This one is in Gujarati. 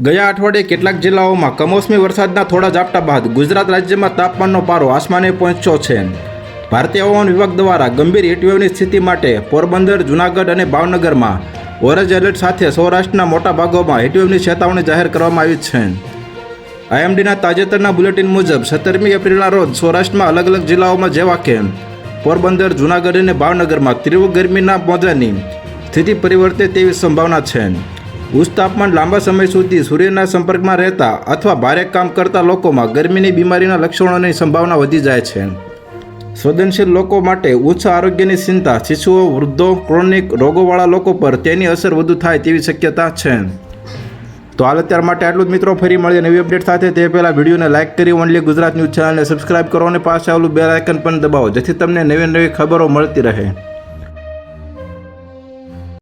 ગયા અઠવાડિયે કેટલાક જિલ્લાઓમાં કમોસમી વરસાદના થોડા ઝાપટા બાદ ગુજરાત રાજ્યમાં તાપમાનનો પારો આસમાને પહોંચ્યો છે. ભારતીય હવામાન વિભાગ દ્વારા ગંભીર હીટવેવની સ્થિતિ માટે પોરબંદર, જૂનાગઢ અને ભાવનગરમાં ઓરેન્જ એલર્ટ સાથે સૌરાષ્ટ્રના મોટા ભાગોમાં હીટવેવની ચેતવણી જાહેર કરવામાં આવી છે. આઈએમડીના તાજેતરના બુલેટિન મુજબ સત્તરમી એપ્રિલના રોજ સૌરાષ્ટ્રમાં અલગ અલગ જિલ્લાઓમાં જેવા કે પોરબંદર, જૂનાગઢ અને ભાવનગરમાં તીવ્ર ગરમીના મોજાની સ્થિતિ પરિવર્તે તેવી સંભાવના છે. ઉચ્ચ તાપમાન લાંબા સમય સુધી સૂર્યના સંપર્કમાં રહેતા અથવા ભારે કામ કરતા લોકોમાં ગરમીની બીમારીના લક્ષણોની સંભાવના વધી જાય છે. સંવેદનશીલ લોકો માટે ઉચ્ચ આરોગ્યની ચિંતા, શિશુઓ, વૃદ્ધો, ક્રોનિક રોગોવાળા લોકો પર તેની અસર વધુ થાય તેવી શક્યતા છે. તો હાલ અત્યાર માટે આટલું જ મિત્રો, ફરી મળીએ નવી અપડેટ સાથે. તે પહેલાં વિડીયોને લાઇક કરી ઓનલી ગુજરાત ન્યૂઝ ચેનલને સબસ્ક્રાઇબ કરો અને પાસે આવેલું બેલ આઇકન પણ દબાવો, જેથી તમને નવી નવી ખબરો મળતી રહે.